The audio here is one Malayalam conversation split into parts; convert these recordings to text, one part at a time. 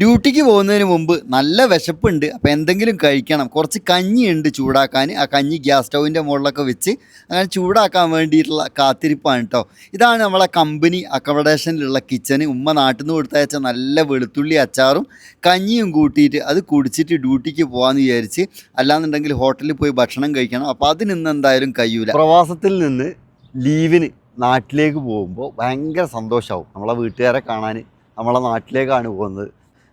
ഡ്യൂട്ടിക്ക് പോകുന്നതിന് മുമ്പ് നല്ല വിശപ്പുണ്ട്. അപ്പോൾ എന്തെങ്കിലും കഴിക്കണം. കുറച്ച് കഞ്ഞി ഉണ്ട് ചൂടാക്കാൻ. ആ കഞ്ഞി ഗ്യാസ് സ്റ്റൗവിന്റെ മുകളിലൊക്കെ വെച്ച് അങ്ങനെ ചൂടാക്കാൻ വേണ്ടിയിട്ടുള്ള കാത്തിരിപ്പാണ് കേട്ടോ ഇതാണ് നമ്മളെ കമ്പനി അക്കോമഡേഷനിലുള്ള കിച്ചന്. ഉമ്മ നാട്ടിൽ നിന്ന് കൊടുത്തയച്ച നല്ല വെളുത്തുള്ളി അച്ചാറും കഞ്ഞിയും കൂട്ടിയിട്ട് അത് കുടിച്ചിട്ട് ഡ്യൂട്ടിക്ക് പോകാമെന്ന് വിചാരിച്ച് അല്ലാന്നുണ്ടെങ്കിൽ ഹോട്ടലിൽ പോയി ഭക്ഷണം കഴിക്കണം. അപ്പോൾ അതിനിന്ന് എന്തായാലും കഴിയൂല. പ്രവാസത്തിൽ നിന്ന് ലീവിന് നാട്ടിലേക്ക് പോകുമ്പോൾ ഭയങ്കര സന്തോഷമാവും നമ്മളെ വീട്ടുകാരെ കാണാൻ നമ്മളെ നാട്ടിലേക്കാണ് പോകുന്നത്.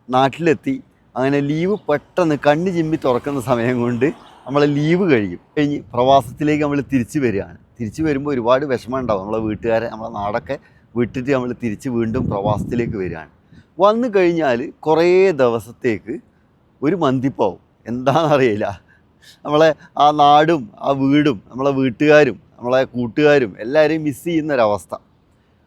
നാട്ടിലെത്തി. അങ്ങനെ ലീവ് പെട്ടെന്ന് കണ്ണ് ചിമ്മി തുറക്കുന്ന സമയം കൊണ്ട് നമ്മളെ ലീവ് കഴിയും. കഴിഞ്ഞ് പ്രവാസത്തിലേക്ക് നമ്മൾ തിരിച്ചു വരികയാണ്. തിരിച്ചു വരുമ്പോൾ ഒരുപാട് വിഷമം ഉണ്ടാവും. നമ്മളെ വീട്ടുകാരെ നമ്മളെ നാടൊക്കെ വിട്ടിട്ട് നമ്മൾ തിരിച്ച് വീണ്ടും പ്രവാസത്തിലേക്ക് വരികയാണ്. വന്നു കഴിഞ്ഞാൽ കുറേ ദിവസത്തേക്ക് ഒരു മന്തിപ്പാവും. എന്താണെന്നറിയില്ല. നമ്മളെ ആ നാടും ആ വീടും നമ്മളെ വീട്ടുകാരും നമ്മളെ കൂട്ടുകാരും എല്ലാവരെയും മിസ് ചെയ്യുന്നൊരവസ്ഥ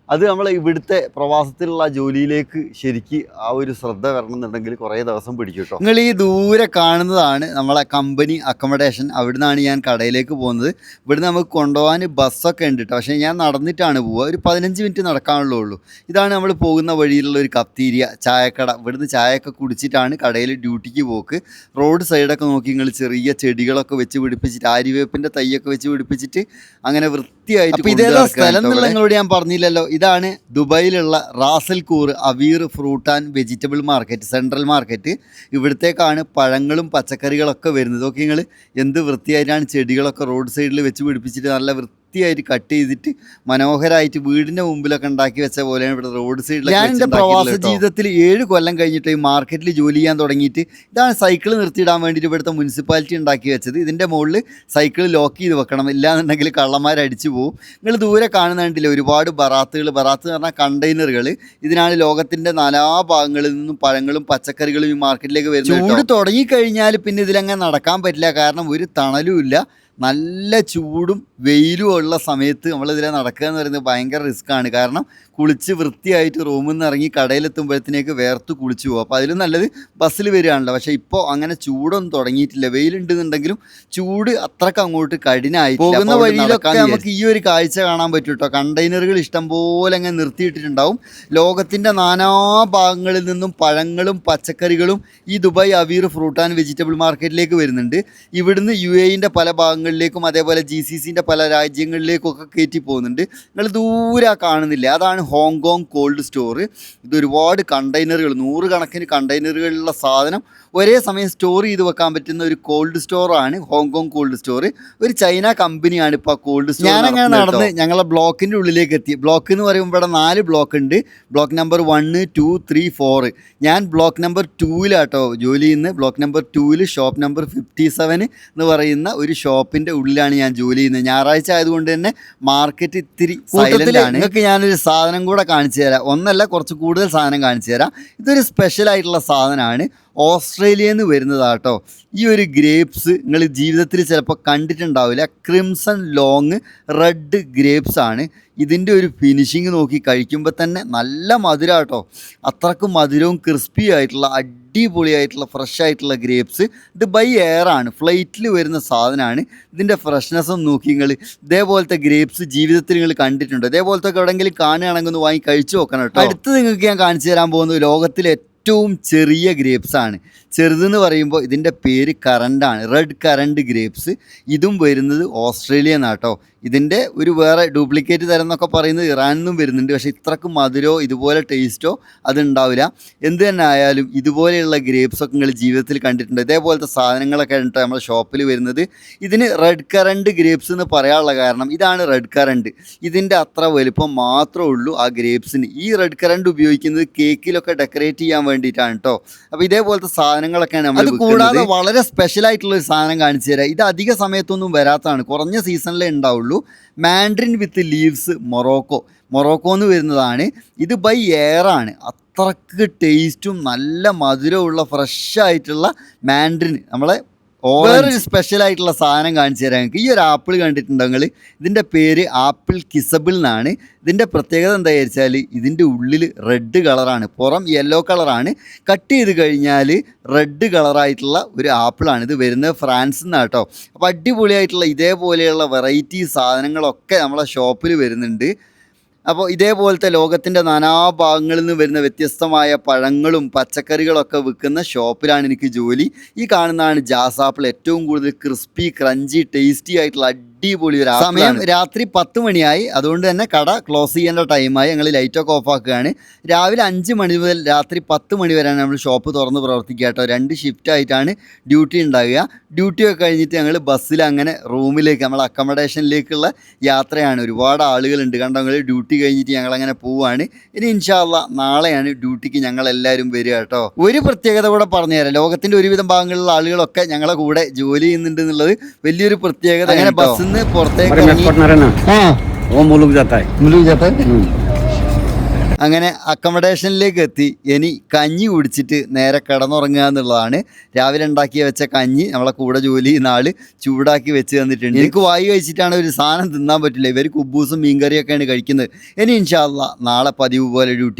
അത് നമ്മൾ ഇവിടുത്തെ പ്രവാസത്തിലുള്ള ജോലിയിലേക്ക് ശരിക്ക് ആ ഒരു ശ്രദ്ധ വരണം എന്നുണ്ടെങ്കിൽ കുറേ ദിവസം പിടിക്കും കേട്ടോ. നിങ്ങൾ ഈ ദൂരെ കാണുന്നതാണ് നമ്മളെ കമ്പനി അക്കോമഡേഷൻ അവിടുന്നാണ് ഞാൻ കടയിലേക്ക് പോകുന്നത്. ഇവിടുന്ന് നമുക്ക് കൊണ്ടുപോകാൻ ബസ്സൊക്കെ ഉണ്ട് കേട്ടോ. പക്ഷേ ഞാൻ നടന്നിട്ടാണ് പോവുക. ഒരു പതിനഞ്ച് മിനിറ്റ് നടക്കാനുള്ളൂ ഉള്ളൂ ഇതാണ് നമ്മൾ പോകുന്ന വഴിയിലുള്ള ഒരു കത്തീരിയ ചായക്കട. ഇവിടുന്ന് ചായയൊക്കെ കുടിച്ചിട്ടാണ് കടയിൽ ഡ്യൂട്ടിക്ക് പോക്ക്. റോഡ് സൈഡൊക്കെ നോക്കി നിങ്ങൾ ചെറിയ ചെടികളൊക്കെ വെച്ച് പിടിപ്പിച്ചിട്ട് ആര്യവേപ്പിന്റെ തൈയൊക്കെ വെച്ച് പിടിപ്പിച്ചിട്ട് അങ്ങനെ വൃത്തിയായിട്ട് ഇതേതാ സ്ഥലം എന്നുള്ളത് നിങ്ങളോട് ഞാൻ പറഞ്ഞില്ലല്ലോ? ഇതാണ് ദുബായിലുള്ള Ras Al Khor Aweer fruit and vegetable market central market. ഇവിടത്തേക്കാണ് പഴങ്ങളും പച്ചക്കറികളൊക്കെ വരുന്നത്. ഓക്കെ നിങ്ങൾ എന്ത് വൃത്തിയായിട്ടാണ് ചെടികളൊക്കെ റോഡ് സൈഡിൽ വെച്ച് പിടിപ്പിച്ചിട്ട് നല്ല വൃത്തിയായിട്ട് കട്ട് ചെയ്തിട്ട് മനോഹരമായിട്ട് വീടിന്റെ മുമ്പിലൊക്കെ ഉണ്ടാക്കി വെച്ച പോലെയാണ് ഇവിടെ റോഡ് സൈഡിൽ ഞാൻ എന്റെ പ്രവാസ ജീവിതത്തിൽ ഏഴ് കൊല്ലം കഴിഞ്ഞിട്ട് ഈ മാർക്കറ്റിൽ ജോലി ചെയ്യാൻ തുടങ്ങിയിട്ട് ഇതാണ് സൈക്കിൾ നിർത്തിയിടാൻ വേണ്ടിയിട്ട് ഇവിടുത്തെ മുനിസിപ്പാലിറ്റി ഉണ്ടാക്കി വെച്ചത്. ഇതിന്റെ മുകളിൽ സൈക്കിൾ ലോക്ക് ചെയ്ത് വെക്കണം. ഇല്ലാന്നുണ്ടെങ്കിൽ കള്ളന്മാർ അടിച്ചു പോകും നിങ്ങൾ ദൂരെ കാണുന്നുണ്ടല്ലോ ഒരുപാട് ബറാത്തുകൾ ബറാത്ത് എന്ന് പറഞ്ഞാൽ കണ്ടെയ്നറുകൾ ഇതിനാണ് ലോകത്തിന്റെ നാലാ ഭാഗങ്ങളിൽ നിന്നും പഴങ്ങളും പച്ചക്കറികളും ഈ മാർക്കറ്റിലേക്ക് വരുന്നത് ചൂട് തുടങ്ങിക്കഴിഞ്ഞാൽ പിന്നെ ഇതിലങ്ങനെ നടക്കാൻ പറ്റില്ല. കാരണം ഒരു തണലും ഇല്ല. നല്ല ചൂടും വെയിലും ഉള്ള സമയത്ത് നമ്മളിതിലെ നടക്കുക എന്ന് പറയുന്നത് ഭയങ്കര റിസ്ക്കാണ് കാരണം കുളിച്ച് വൃത്തിയായിട്ട് റൂമിൽ നിന്ന് ഇറങ്ങി കടയിലെത്തുമ്പോഴത്തേക്ക് വേർത്ത് കുളിച്ച് പോകും അപ്പോൾ അതിലും നല്ലത് ബസ്സിൽ വരികയാണല്ലോ. പക്ഷേ ഇപ്പോൾ അങ്ങനെ ചൂടൊന്നും തുടങ്ങിയിട്ടില്ല. വെയിലുണ്ടെന്നുണ്ടെങ്കിലും ചൂട് അത്രയ്ക്ക് അങ്ങോട്ട് കഠിനായി പോകുന്ന വഴിയിലൊക്കെ നമുക്ക് ഈ ഒരു കാഴ്ച കാണാൻ പറ്റും കേട്ടോ കണ്ടെയ്നറുകൾ ഇഷ്ടംപോലെ അങ്ങനെ നിർത്തിയിട്ടിട്ടുണ്ടാവും. ലോകത്തിന്റെ നാനാ ഭാഗങ്ങളിൽ നിന്നും പഴങ്ങളും പച്ചക്കറികളും ഈ Dubai Aweer fruit and vegetable മാർക്കറ്റിലേക്ക് വരുന്നുണ്ട്. ഇവിടുന്ന് യു എയിന്റെ പല ഭാഗങ്ങളിലേക്കും അതേപോലെ ജി സി സിന്റെ പല രാജ്യങ്ങളിലേക്കും ഒക്കെ കയറ്റി പോകുന്നുണ്ട്. നിങ്ങൾ ദൂരെ കാണുന്നില്ല. അതാണ് ഹോങ്കോങ് കോൾഡ് സ്റ്റോർ ഇത് ഒരുപാട് കണ്ടെയ്നറുകൾ നൂറുകണക്കിന് കണ്ടെയ്നറുകളിലുള്ള സാധനം. ഒരേ സമയം സ്റ്റോർ ചെയ്ത് വെക്കാൻ പറ്റുന്ന ഒരു കോൾഡ് സ്റ്റോറാണ് ഹോങ്കോങ് കോൾഡ് സ്റ്റോർ ഒരു ചൈന കമ്പനിയാണ് ഇപ്പോൾ ആ കോൾഡ് സ്റ്റോർ ഞാനങ്ങനെ നടന്ന് ഞങ്ങളെ ബ്ലോക്കിന്റെ ഉള്ളിലേക്ക് എത്തി. ബ്ലോക്ക് എന്ന് പറയുമ്പോൾ ഇവിടെ നാല് ബ്ലോക്ക് ഉണ്ട്. Block number one two three four ഞാൻ ബ്ലോക്ക് നമ്പർ ടൂവിലാട്ടോ ജോലി ചെയ്യുന്നത്. ബ്ലോക്ക് നമ്പർ ടൂവിൽ ഷോപ്പ് നമ്പർ ഫിഫ്റ്റി സെവൻ എന്ന് പറയുന്ന ഒരു ഷോപ്പിന്റെ ഉള്ളിലാണ് ഞാൻ ജോലി ചെയ്യുന്നത്. ഞായറാഴ്ച ആയതുകൊണ്ട് തന്നെ മാർക്കറ്റ് ഇത്തിരി നിങ്ങൾക്ക് ഞാനൊരു സാധനം കൂടെ കാണിച്ചു തരാം. ഒന്നല്ല കുറച്ച് കൂടുതൽ സാധനം കാണിച്ചു തരാം. ഇതൊരു സ്പെഷ്യൽ ആയിട്ടുള്ള സാധനമാണ്. ഓസ്ട്രേലിയയിൽ നിന്ന് വരുന്നതാട്ടോ. ഈ ഒരു ഗ്രേപ്സ് നിങ്ങൾ ജീവിതത്തിൽ ചിലപ്പോൾ കണ്ടിട്ടുണ്ടാവില്ല. ക്രിംസൺ ലോങ് റെഡ് ഗ്രേപ്സ് ആണ്. ഇതിന്റെ ഒരു ഫിനിഷിങ് നോക്കി കഴിക്കുമ്പോൾ തന്നെ നല്ല മധുരമാട്ടോ അത്രക്കും മധുരവും ക്രിസ്പി ആയിട്ടുള്ള അടിപൊളിയായിട്ടുള്ള ഫ്രഷ് ആയിട്ടുള്ള ഗ്രേപ്സ് ഇത് ബൈ എയർ ആണ്. ഫ്ലൈറ്റിൽ വരുന്ന സാധനമാണ് ഇതിന്റെ ഫ്രഷ്നെസ് ഒന്ന് നോക്കി നിങ്ങൾ ഇതേപോലത്തെ ഗ്രേപ്സ് ജീവിതത്തിൽ നിങ്ങൾ കണ്ടിട്ടുണ്ട്. ഇതേപോലത്തെ എവിടെയെങ്കിലും കാണുകയാണെങ്കിൽ ഒന്ന് വാങ്ങി കഴിച്ചു നോക്കണം കേട്ടോ. അടുത്ത് നിങ്ങൾക്ക് ഞാൻ കാണിച്ചു തരാൻ പോകുന്നത് ലോകത്തിലെ ഏറ്റവും ചെറിയ ഗ്രേപ്സ് ആണ്. ചെറുതെന്ന് പറയുമ്പോൾ ഇതിന്റെ പേര് കറണ്ടാണ് റെഡ് കറണ്ട് ഗ്രേപ്സ് ഇതും വരുന്നത് ഓസ്ട്രേലിയ നാട്ടോ ഇതിന്റെ ഒരു വേറെ ഡ്യൂപ്ലിക്കേറ്റ് തരം എന്നൊക്കെ പറയുന്നത് ഇറാനിൽ നിന്നും വരുന്നുണ്ട്. പക്ഷേ ഇത്രക്ക് മധുരോ ഇതുപോലെ ടേസ്റ്റോ അതുണ്ടാവില്ല. എന്ത് തന്നെ ആയാലും ഇതുപോലെയുള്ള ഗ്രേപ്സ് ഒക്കെ നിങ്ങൾ ജീവിതത്തിൽ കണ്ടിട്ടുണ്ട്. ഇതേപോലത്തെ സാധനങ്ങളൊക്കെ കണ്ടിട്ട് നമ്മുടെ ഷോപ്പിൽ വരുന്നത്? ഇതിന് റെഡ് കറണ്ട് ഗ്രേപ്സ് എന്ന് പറയാനുള്ള കാരണം ഇതാണ് റെഡ് കറണ്ട് ഇതിന്റെ അത്ര വലുപ്പം മാത്രമേ ഉള്ളൂ ആ ഗ്രേപ്സിന് ഈ റെഡ് കറണ്ട് ഉപയോഗിക്കുന്നത് കേക്കിലൊക്കെ ഡെക്കറേറ്റ് ചെയ്യാൻ വേണ്ടിയിട്ടാണ് കേട്ടോ അപ്പോൾ ഇതേപോലത്തെ സാധനങ്ങളൊക്കെയാണ് നമ്മൾ കൂടാതെ വളരെ സ്പെഷ്യൽ ആയിട്ടുള്ള ഒരു സാധനം കാണിച്ചു തരാം. ഇത് അധിക സമയത്തൊന്നും വരാത്തതാണ്. കുറഞ്ഞ സീസണിലേ ഉണ്ടാവുള്ളൂ. Mandarin with leaves Morocco Morocco എന്ന് വരുന്നതാണ്. ഇത് ബൈ എയർ ആണ്. അത്രയ്ക്ക് ടേസ്റ്റും നല്ല മധുരമുള്ള ഫ്രഷ് ആയിട്ടുള്ള മാൻഡ്രിൻ നമ്മളെ വേറൊരു സ്പെഷ്യൽ ആയിട്ടുള്ള സാധനം കാണിച്ചു തരാം. നിങ്ങൾക്ക് ഈ ഒരു ആപ്പിൾ കണ്ടിട്ടുണ്ടെങ്കിൽ ഇതിന്റെ പേര് ആപ്പിൾ കിസബിൾ എന്നാണ് ഇതിന്റെ പ്രത്യേകത എന്താ വെച്ചാൽ ഇതിന്റെ ഉള്ളിൽ റെഡ് കളറാണ് പുറം യെല്ലോ കളറാണ് കട്ട് ചെയ്ത് കഴിഞ്ഞാൽ റെഡ് കളറായിട്ടുള്ള ഒരു ആപ്പിളാണ് ഇത് വരുന്നത് ഫ്രാൻസിൽ നിന്നാണ് കേട്ടോ. അപ്പോൾ അടിപൊളിയായിട്ടുള്ള ഇതേപോലെയുള്ള വെറൈറ്റി സാധനങ്ങളൊക്കെ നമ്മളെ ഷോപ്പിൽ വരുന്നുണ്ട്. അപ്പോൾ ഇതേപോലത്തെ ലോകത്തിന്റെ നാനാഭാഗങ്ങളിൽ നിന്ന് വരുന്ന വ്യത്യസ്തമായ പഴങ്ങളും പച്ചക്കറികളൊക്കെ വിൽക്കുന്ന ഷോപ്പിലാണ് എനിക്ക് ജോലി. ഈ കാണുന്നതാണ് ജാസാപ്പിൾ ഏറ്റവും കൂടുതൽ ക്രിസ്പി ക്രഞ്ചി ടേസ്റ്റി ആയിട്ടുള്ള അടിപൊളി ഒരു സമയം രാത്രി പത്ത് മണിയായി. അതുകൊണ്ട് തന്നെ കട ക്ലോസ് ചെയ്യേണ്ട ടൈമായി ഞങ്ങൾ ലൈറ്റൊക്കെ ഓഫ് ആക്കുകയാണ്. രാവിലെ അഞ്ച് മണി മുതൽ രാത്രി പത്ത് മണി വരെയാണ് നമ്മൾ ഷോപ്പ് തുറന്ന് പ്രവർത്തിക്കുക കേട്ടോ. രണ്ട് ഷിഫ്റ്റ് ആയിട്ടാണ് ഡ്യൂട്ടി ഉണ്ടാവുക. ഡ്യൂട്ടി ഒക്കെ കഴിഞ്ഞിട്ട് ഞങ്ങൾ ബസ്സിൽ അങ്ങനെ റൂമിലേക്ക് നമ്മൾ അക്കോമഡേഷനിലേക്കുള്ള യാത്രയാണ്. ഒരുപാട് ആളുകളുണ്ട്. കണ്ടോ? ഞങ്ങൾ ഡ്യൂട്ടി കഴിഞ്ഞിട്ട് ഞങ്ങൾ അങ്ങനെ പോവുകയാണ് ഇനി ഇൻഷാല്ല നാളെയാണ് ഡ്യൂട്ടിക്ക് ഞങ്ങൾ എല്ലാവരും വരിക കേട്ടോ. ഒരു പ്രത്യേകത കൂടെ പറഞ്ഞുതരാം. ലോകത്തിന്റെ ഒരുവിധം ഭാഗങ്ങളിലുള്ള ആളുകളൊക്കെ ഞങ്ങളെ കൂടെ ജോലി ചെയ്യുന്നുണ്ട് എന്നുള്ളത് വലിയൊരു പ്രത്യേകത അങ്ങനെ ബസ്സിൽ നിന്ന് പുറത്തേക്ക് ഓ മുലുക് മുലുക് അങ്ങനെ അക്കോമഡേഷനിലേക്ക് എത്തി. ഇനി കഞ്ഞി കുടിച്ചിട്ട് നേരെ കിടന്നുറങ്ങുക എന്നുള്ളതാണ്. രാവിലെ ഉണ്ടാക്കി വെച്ച കഞ്ഞി നമ്മളെ കൂടെ ജോലി ചെയ്യുന്ന ചൂടാക്കി വെച്ച് തന്നിട്ടുണ്ട്. എനിക്ക് വായി കഴിച്ചിട്ടാണ് ഒരു സാധനം തിന്നാൻ പറ്റില്ല. ഇവർ കുബൂസും മീൻകറിയൊക്കെയാണ് കഴിക്കുന്നത്. ഇനി ഇൻഷാല്ല നാളെ പതിവ് പോലെ ഡ്യൂട്ടി